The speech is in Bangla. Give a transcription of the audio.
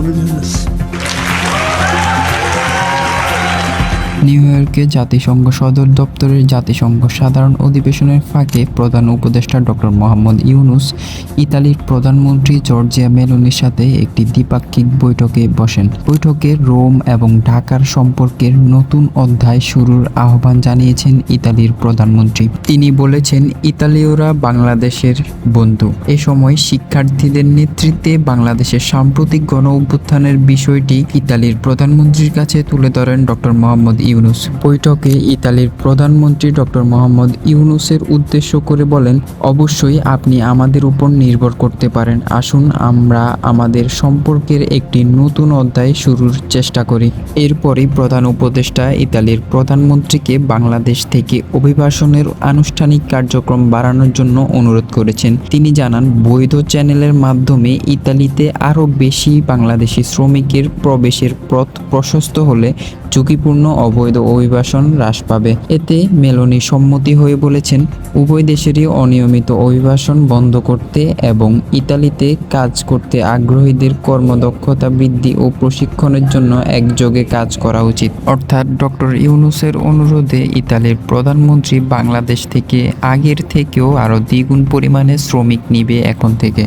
ominous. নিউ ইয়র্কে জাতিসংঘ সদর দপ্তরের জাতিসংঘ সাধারণ অধিবেশনের ফাঁকে প্রধান উপদেষ্টা ডক্টর মোহাম্মদ ইউনুস, ইতালির প্রধানমন্ত্রী জর্জিয়া মেলোনির সাথে একটি দ্বিপাক্ষিক বৈঠকে বসেন। বৈঠকে রোম এবং ঢাকার সম্পর্কের নতুন অধ্যায় শুরুর আহ্বান জানিয়েছেন ইতালির প্রধানমন্ত্রী। তিনি বলেছেন, ইতালীয়রা বাংলাদেশের বন্ধু। এ সময় শিক্ষার্থীদের নেতৃত্বে বাংলাদেশের সাম্প্রতিক গণ অভ্যুত্থানের বিষয়টি ইতালির প্রধানমন্ত্রীর কাছে তুলে ধরেন ডক্টর মোহাম্মদ ইউনুস। বৈঠকে ইতালির প্রধানমন্ত্রী ডক্টর মোহাম্মদ ইউনুসের উদ্দেশ্য করে বলেন, অবশ্যই আপনি আমাদের উপর নির্ভর করতে পারেন। আসুন, আমরা আমাদের সম্পর্কের একটি নতুন অধ্যায় শুরুর চেষ্টা করি। এরপরই প্রধান উপদেষ্টা ইতালির প্রধানমন্ত্রীকে বাংলাদেশ থেকে অভিবাসনের আনুষ্ঠানিক কার্যক্রম বাড়ানোর জন্য অনুরোধ করেছেন। তিনি জানান, বৈধ চ্যানেলের মাধ্যমে ইতালিতে আরও বেশি বাংলাদেশি শ্রমিকের প্রবেশের পথ প্রশস্ত হলে ঝুঁকিপূর্ণ অবৈধ অভিবাসন হ্রাস পাবে। এতে মেলোনি সম্মতি হয়ে বলেছেন, উভয় দেশেরই অনিয়মিত অভিবাসন বন্ধ করতে এবং ইতালিতে কাজ করতে আগ্রহীদের কর্মদক্ষতা বৃদ্ধি ও প্রশিক্ষণের জন্য একযোগে কাজ করা উচিত। অর্থাৎ ডক্টর ইউনুসের অনুরোধে ইতালির প্রধানমন্ত্রী বাংলাদেশ থেকে আগের থেকেও আরও দ্বিগুণ পরিমাণে শ্রমিক নিবে এখন থেকে।